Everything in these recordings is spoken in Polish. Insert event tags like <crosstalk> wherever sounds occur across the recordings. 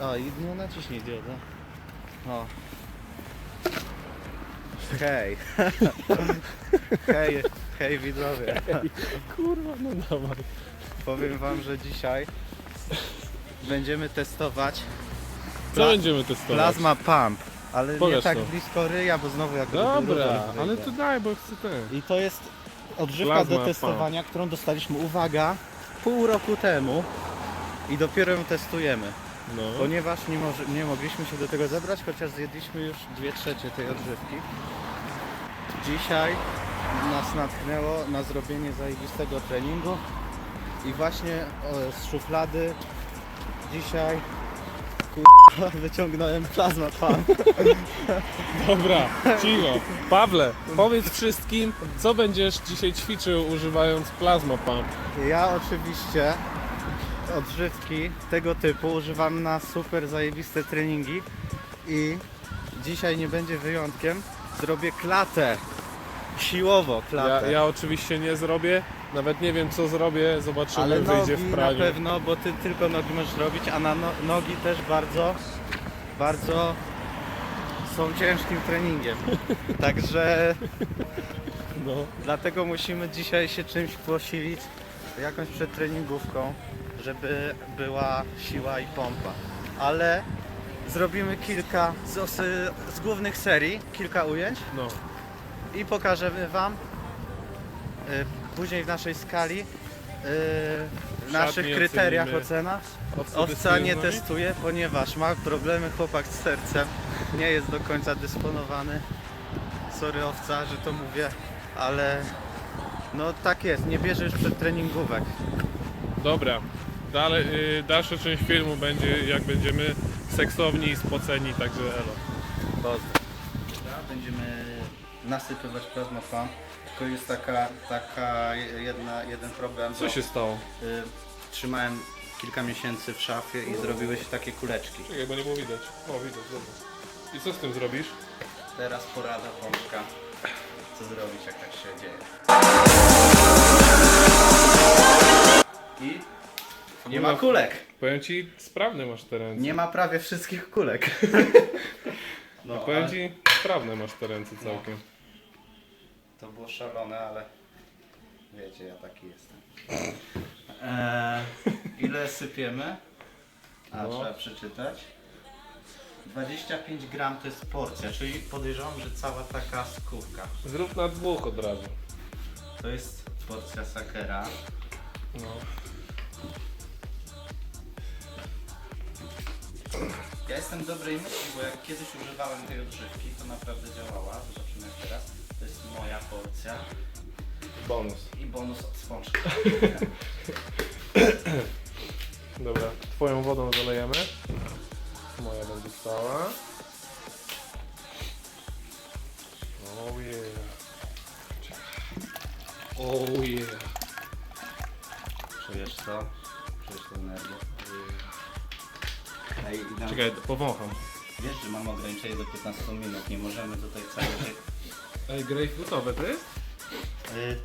A, i no naciśnij diodę. O. Hej. <laughs> hej, hej widzowie. Kurwa, no dawaj. Powiem wam, że dzisiaj będziemy testować Co Pla- będziemy testować? Plasma Pump. Ale nie Pokaż tak to. blisko ryja, bo znowu jak Dobra, ale to daj, bo chcę ten. I to jest odżywka do testowania, którą dostaliśmy, uwaga, pół roku temu i dopiero ją testujemy. No. Ponieważ nie, może, nie mogliśmy się do tego zebrać, chociaż zjedliśmy już dwie trzecie tej odżywki. Dzisiaj nas natchnęło na zrobienie zajebistego treningu i właśnie o, z szuflady dzisiaj kurwa, <laughs> wyciągnąłem plazma pan. <laughs> Dobra, cicho. Pawle, powiedz wszystkim, co będziesz dzisiaj ćwiczył używając Plasma Pump. Ja oczywiście odżywki tego typu używam na super zajebiste treningi i dzisiaj nie będzie wyjątkiem. Zrobię klatę. Siłowo Ja, klatę. ja oczywiście nie zrobię, nawet nie wiem co zrobię, zobaczymy, Ale wyjdzie nogi w na praniu. pewno, bo ty tylko nogi możesz robić, a na no, nogi też bardzo, bardzo są ciężkim treningiem. <laughs> Także No. Dlatego musimy dzisiaj się czymś posilić, jakąś przedtreningówką, żeby była siła i pompa. Ale zrobimy kilka z, z, z głównych serii, kilka ujęć No. i pokażemy Wam y, później w naszej skali, y, w naszych kryteriach ocenimy. ocena. Owca nie testuje, ponieważ ma problemy chłopak z sercem. Nie jest do końca dysponowany. Sorry owca, że to mówię, ale no tak jest, nie bierze już przedtreningówek. Dobra, dalej, y, dalsza część filmu będzie jak będziemy seksowni i spoceni, także elo. Pozdro. Będziemy nasypywać plazma pump, tylko jest taka, taka jedna, jeden problem. Co bo, się stało? y, trzymałem kilka miesięcy w szafie i zrobiły się takie kuleczki. Czekaj, bo nie było widać. O, widać, dobra. I co z tym zrobisz? Teraz porada Wączka, co zrobić jak tak się dzieje. I nie ma kulek. Powiem ci, sprawne masz te ręce. Nie ma prawie wszystkich kulek. <laughs> No, Powiem ale ci, sprawne masz te ręce całkiem. to było szalone, ale wiecie, ja taki jestem. Eee, ile sypiemy? A, No. trzeba przeczytać. 25 gram to jest porcja, czyli podejrzewam, że cała taka skówka. Zrób na dwóch od razu. To jest porcja sakera. No. Ja jestem dobrej myśli, bo jak kiedyś używałem tej odżywki, to naprawdę działała. Zobaczymy jak teraz. To jest moja porcja Bonus. i bonus od spączka. <coughs> Dobra, twoją wodą zalejemy. Moja będzie stała. Oh yeah. Oh yeah. Czujesz to? Czujesz tę energię? Ej, i Czekaj, powącham. Wiesz, że mam ograniczenie do 15 minut, nie możemy tutaj cały dzień... Ej, grejpfrutowe to jest? Y,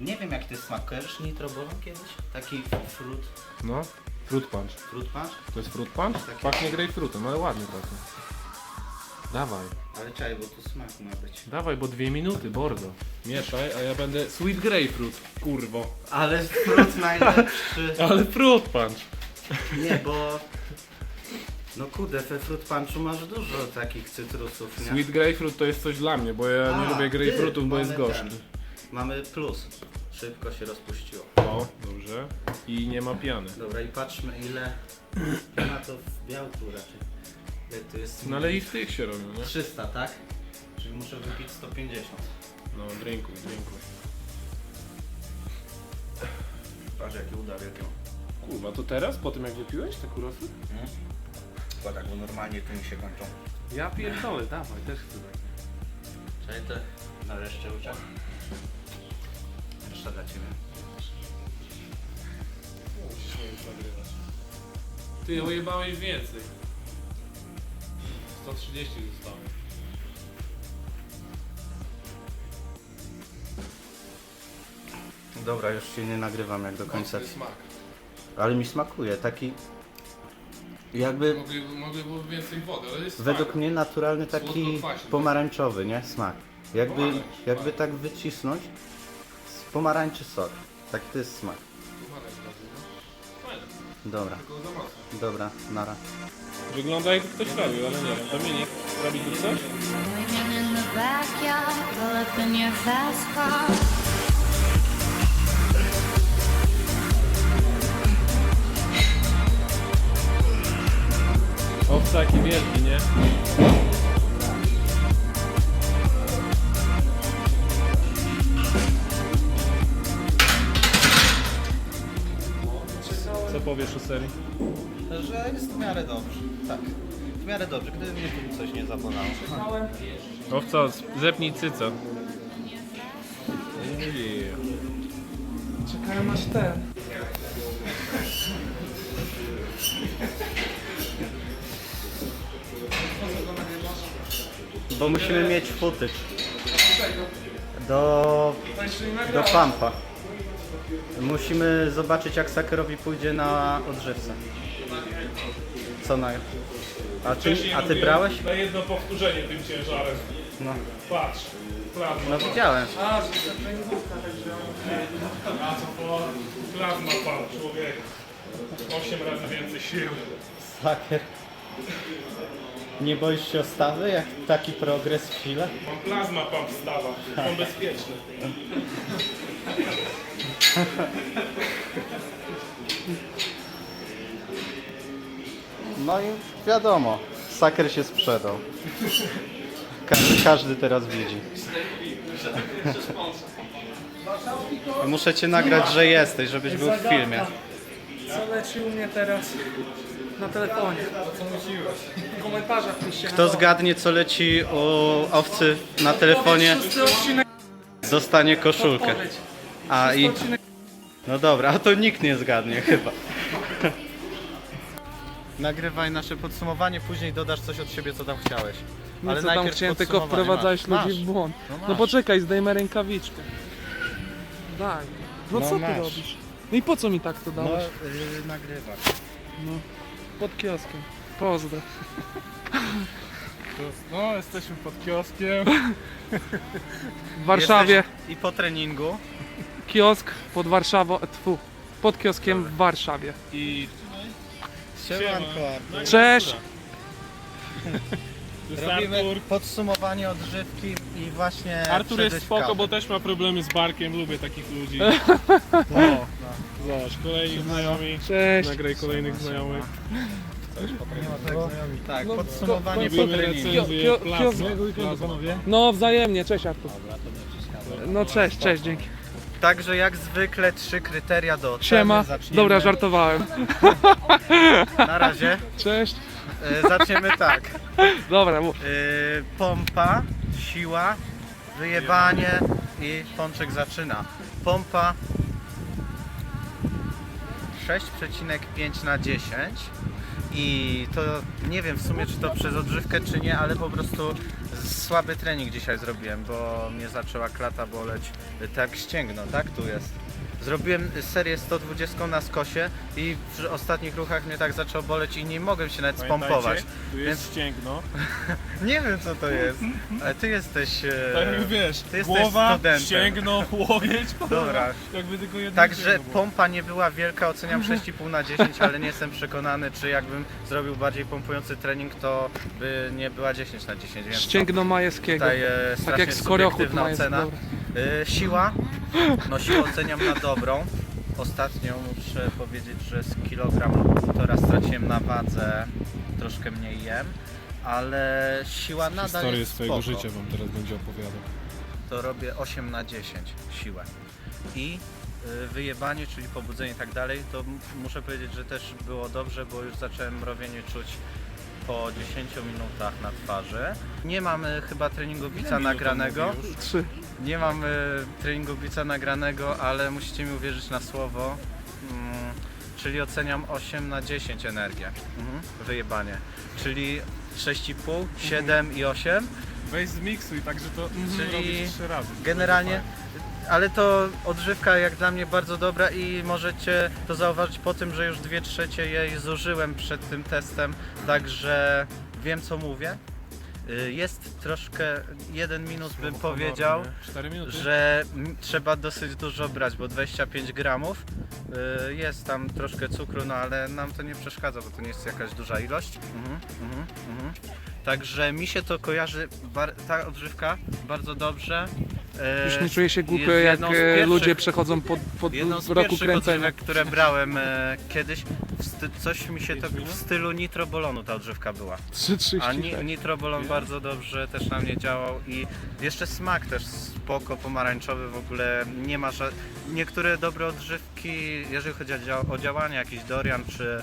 nie wiem jak ty smak, kojarzysz nitrobolą kiedyś? Taki fruit, No. Fruit punch. fruit punch? To jest fruit punch? Taki. Pachnie grejpfrutem, ale ładnie pachnie. Dawaj. Ale czekaj, bo tu smak ma być. Dawaj, bo dwie minuty, bordo. Mieszaj, a ja będę sweet grapefruit, kurwo. Ale fruit najlepszy. <laughs> Ale fruit punch. Nie, bo... No kurde, we fruit punchu masz dużo takich cytrusów, nie? Sweet grapefruit to jest coś dla mnie, bo ja nie A, lubię grapefruitów, ty, bo jest gorzki. ten. Mamy plus. Szybko się rozpuściło. O, dobrze. I nie ma piany. Dobra i patrzmy ile ma to w białku raczej. Ile jest? No ale i w tych się robią, nie? 300, tak? Czyli muszę wypić 150. No, drinkuj, drinkuj. Patrz jaki uda wielką. Kurwa, to teraz, po tym jak wypiłeś te kurosy? Hmm? Chyba tak, bo normalnie tu mi się kończą. Ja pierdolę, dawaj, też chcę tak. Czyli to nareszcie uczę. Jeszcze dla Ciebie. Musisz mnie już nagrywać. Ty ujebałeś więcej. 130 zostało. Dobra, już się nie nagrywam jak do końca. Mocny smak. Ale mi smakuje, taki... Jakby Mogli, mogli było więcej wody, ale jest według fajne. mnie naturalny taki Słodko-kwaśny. pomarańczowy, nie? Smak. Jakby, Pomarańcz, jakby tak. tak wycisnąć z pomarańczy sok. Tak to jest smak. No. Fajne, Dobra, tylko za mocno. dobra, nara. Wygląda jakby ktoś robił, ale nie wiem. Dominik, robi tu coś? Swinging in the backyard, pull up in your fast car. Owca jaki wielki, nie? Co powiesz o serii? Że jest w miarę dobrze. Tak. W miarę dobrze, gdyby mnie tu coś nie zabolało. Owca, zepnij cyco. Czekałem aż ten. Bo musimy mieć footage. Do, do pampa. Musimy zobaczyć jak Sakerowi pójdzie na odżywce. Co na... A ty, a ty brałeś? Na jedno powtórzenie tym ciężarem. No, Patrz, plazma. no widziałem. A, że ta treningówka tak działa. A co po plazma pan, człowiek. 8 razy więcej sił. Saker. Nie boisz się o stawy, jak taki progres w sile? Mam plazma pan wstawa. On bezpieczny. No i wiadomo, Saker się sprzedał. Każdy, każdy teraz widzi. Muszę cię nagrać, że jesteś, żebyś był w filmie. Co leci u mnie teraz na telefonie? Co mówiłeś? W komentarzach piszcie. Kto zgadnie, co leci u owcy na telefonie, Szósty odcinek dostanie koszulkę. odpowiedź. A i. Odcinek No dobra, a to nikt nie zgadnie chyba. <laughs> Nagrywaj nasze podsumowanie, później dodasz coś od siebie, co tam chciałeś. Nie co tam chciałem, tylko podsumowanie wprowadzałeś masz. ludzi w błąd. No No masz. poczekaj, zdejmę rękawiczkę. Daj. No, No co masz. ty robisz? No i po co mi tak to No, dałeś? yy, nagrywaj. No. Pod kioskiem. Pozdro. No, jesteśmy pod kioskiem. W Warszawie Jesteś I po treningu. kiosk pod Warszawą, tfu, pod kioskiem w Warszawie. I Siemanko. Cześć! Robimy podsumowanie odżywki i właśnie Artur jest spoko, kawę. bo też ma problemy z barkiem, lubię takich ludzi. <laughs> No, Zobacz, kolejni znajomi. Cześć! Nagraj kolejnych znajomych. tak, No, podsumowanie ko- po Robimy treningu. recenzję Kio- kio- plazmy. kiosk- Plazma. No wzajemnie, cześć Artur. No cześć, cześć, dzięki. Także jak zwykle trzy kryteria do oceny. Siema. Zaczniemy. Dobra, żartowałem. Na razie. Cześć. E, zaczniemy tak. <laughs> Dobra, mów. E, pompa, siła, wyjebanie i pączek zaczyna. Pompa 6,5 na 10 i to nie wiem w sumie czy to przez odżywkę czy nie, ale po prostu słaby trening dzisiaj zrobiłem, bo mnie zaczęła klata boleć tak ścięgno, tak tu jest. Zrobiłem serię 120 na skosie i przy ostatnich ruchach mnie tak zaczęło boleć i nie mogłem się nawet spompować. Tu Więc- jest ścięgno. <laughs> Nie wiem co to jest, ale ty jesteś... e, Tak jak wiesz, ty jesteś głowa, studentem. ścięgno, łokieć. Dobra. Jakby tylko jedno Także ścięgno było. pompa nie była wielka, oceniam 6,5 na 10, ale nie jestem przekonany, czy jakbym zrobił bardziej pompujący trening, to by nie była 10 na 10, więc Ścięgno majewskiego. tutaj e, Tak strasznie jak skorochód subiektywna majewski. ocena. Dobra. E, siła, no siłę oceniam na dobrą. Ostatnio muszę powiedzieć, że z kilogram lub półtora straciłem na wadze, troszkę mniej jem, ale siła nadal Historię jest swojego spoko. życia wam teraz będzie opowiadał. to robię 8 na 10 siłę. I y, wyjebanie, czyli pobudzenie i tak dalej, to m- muszę powiedzieć, że też było dobrze, bo już zacząłem mrowienie czuć po 10 minutach na twarzy. Nie mamy chyba treningu bica nagranego. Trzy. Nie mamy treningu bica nagranego, ale musicie mi uwierzyć na słowo. Mm, czyli oceniam 8 na 10 energię. Mhm. Wyjebanie. Czyli 6,5, 7 i 8. Weź zmiksuj, także to Czyli robisz trzy razy. Generalnie ale to odżywka jak dla mnie bardzo dobra i możecie to zauważyć po tym, że już dwie trzecie jej zużyłem przed tym testem, także wiem co mówię. Y, Jest troszkę jeden minus bym powiedział, 4 minuty. że m- trzeba dosyć dużo brać, bo 25 gramów y, jest tam troszkę cukru, no ale nam to nie przeszkadza, bo to nie jest jakaś duża ilość. Mhm, mhm, mhm. Także mi się to kojarzy, bar- ta odżywka bardzo dobrze. E, Już nie czuję się głupio, jest jak jedną z e, pierwszych- ludzie przechodzą pod, pod Jedną z roku pierwszych kręcenia. odżywek, które brałem e, kiedyś, w sty- coś mi się to w stylu nitrobolonu ta odżywka była. 3,30. A ni- nitrobolon Nie? bardzo dobrze też na mnie działał i jeszcze smak też spoko, pomarańczowy w ogóle nie ma ża- Niektóre dobre odżywki, jeżeli chodzi o, dzia- o działanie, jakiś Dorian czy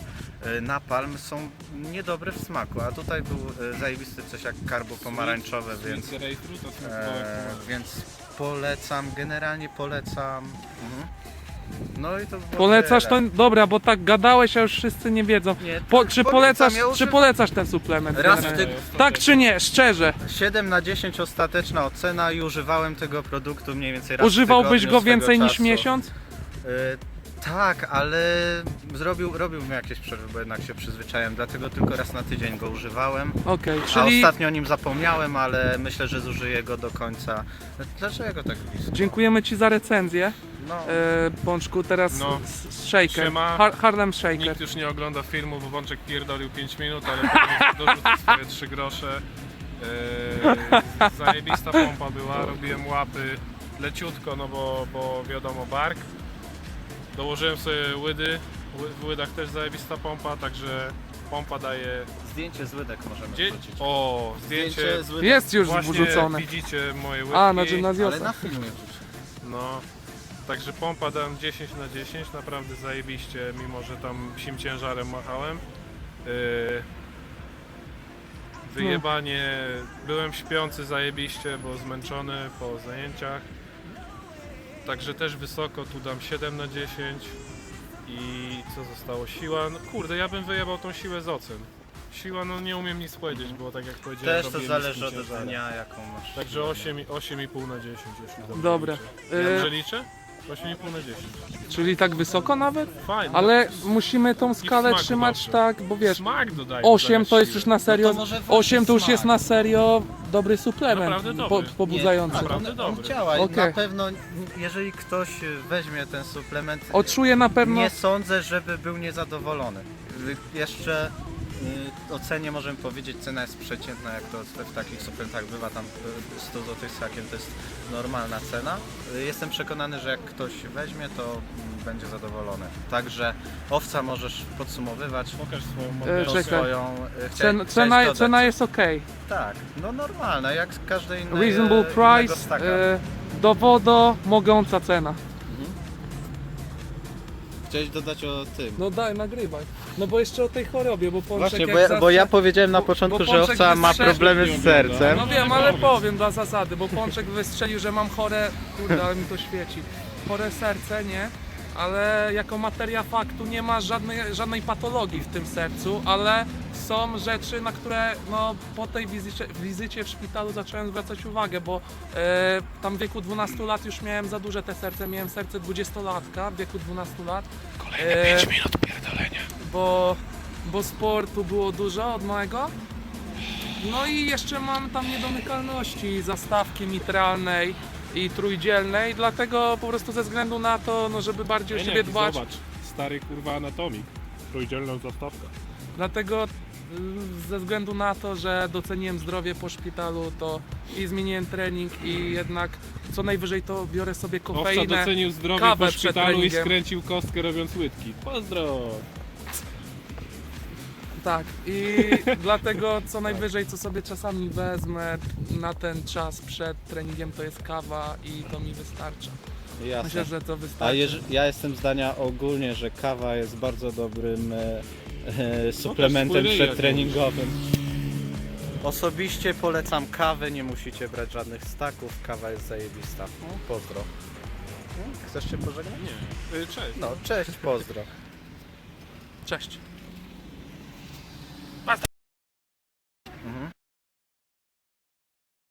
e, Napalm są niedobre w smaku, a tutaj był e, zajebisty coś jak karbo pomarańczowe, więc, e, więc polecam, generalnie polecam. Mhm. No i to było Polecasz to? tyle. Dobra, bo tak gadałeś, a już wszyscy nie wiedzą. Nie, Po, czy, polecam, polecasz, ja czy używam- polecasz ten suplement? Raz w generalnie? Tak czy nie? Szczerze. 7 na 10 ostateczna ocena i używałem tego produktu mniej więcej raz w Używałbyś tygodniu go swego więcej niż czasu. miesiąc? Y, tak, ale zrobił, robiłbym jakieś przerwy, bo jednak się przyzwyczaiłem, dlatego tylko raz na tydzień go używałem. Okej, A czyli ostatnio o nim zapomniałem, ale myślę, że zużyję go do końca. Dlaczego tak blisko? dziękujemy Ci za recenzję. No, E, Pączku, teraz No. s- s- Shaker. Siema. Har Harlem Shaker. Nikt już nie ogląda filmu, bo Wączek pierdolił 5 minut, ale potem <laughs> dorzucił swoje 3 grosze. Eee, <laughs> zajebista pompa była, robiłem łapy leciutko, no bo, bo wiadomo bark. Dołożyłem sobie łydy, Ły- w łydach też zajebista pompa, także pompa daje... zdjęcie z łydek możemy Gdzie... wrzucić. O, zdjęcie... z łydek, Jest już Właśnie wrzucone. widzicie moje łydki. A, na ale na filmie. No, także pompa dałem 10 na 10, naprawdę zajebiście, mimo że tam psim ciężarem machałem. Yy, wyjebanie, byłem śpiący zajebiście, bo zmęczony po zajęciach. Także też wysoko, tu dam 7 na 10. I co zostało? Siła, no kurde, ja bym wyjebał tą siłę z ocen. Siła, no nie umiem nic powiedzieć, bo tak jak powiedziałem, Też to zależy niskim od ciężarem. dnia, jaką masz. Także 8, i- 8,5 na 10, jeśli dobrze Dobra. liczę. Dobrze liczę? 8,5 na 10. Czyli tak wysoko nawet? Fajnie. Ale musimy tą skalę trzymać dobrze. tak, bo wiesz, Smak dodaje. 8 to dodaje jest już na serio. No to może właśnie 8 to już smak. jest na serio dobry suplement Naprawdę po, dobry. pobudzający. Nie, Naprawdę on, dobry. i Okej. na pewno, jeżeli ktoś weźmie ten suplement, Odczuję na pewno. Nie sądzę, żeby był niezadowolony. Jeszcze o cenie możemy powiedzieć, cena jest przeciętna, jak to w, takich suplementach bywa, tam y, 100 zł z hakiem to jest normalna cena. Y, Jestem przekonany, że jak ktoś weźmie, to mm, będzie zadowolony. Także owca możesz podsumowywać. Pokaż swoją E, tą czekaj. swoją, y, Cen, cena, cena jest ok. Tak, no normalna, jak każde inne Reasonable innego price, staka. e, dowodo, mogąca cena. Chciałeś dodać o tym. No daj, nagrywaj. No bo jeszcze o tej chorobie, bo Pączek Właśnie, jak bo ja, zawsze... bo ja powiedziałem na bo- początku, bo że Pączek owca ma wystrzelił problemy z sercem. No wiem, ale powiem dla zasady, bo Pączek wystrzelił, że mam chore, kurde, ale mi to świeci, chore serce, nie? Ale jako materia faktu nie ma żadnej, żadnej patologii w tym sercu, ale są rzeczy, na które no, po tej wizycie, wizycie w szpitalu zacząłem zwracać uwagę, bo e, tam w wieku 12 lat już miałem za duże te serce, miałem serce 20-latka w wieku 12 lat. Kolejne 5 minut pierdolenia. Bo, bo sportu było dużo od małego. No i jeszcze mam tam niedomykalności zastawki mitralnej i trójdzielnej, dlatego po prostu ze względu na to, no żeby bardziej o siebie dbać, Zobacz, stary kurwa anatomik. Trójdzielną zastawkę. dlatego y, ze względu na to, że doceniłem zdrowie po szpitalu, to i zmieniłem trening i jednak co najwyżej to biorę sobie Owca kofeinę. docenił zdrowie kawę po przed szpitalu i treningiem. skręcił kostkę robiąc łydki. Pozdro! Tak, i dlatego co najwyżej, co sobie czasami wezmę na ten czas przed treningiem, to jest kawa i to mi wystarcza. Jasne. Myślę, że to A wystarczy. jeż, ja jestem zdania ogólnie, że kawa jest bardzo dobrym e, e, suplementem jakiś. przedtreningowym. Osobiście polecam kawę, nie musicie brać żadnych staków, kawa jest zajebista. No, pozdro. Chcesz się pożegnać? Nie. Y, Cześć. No, cześć, pozdro. Cześć.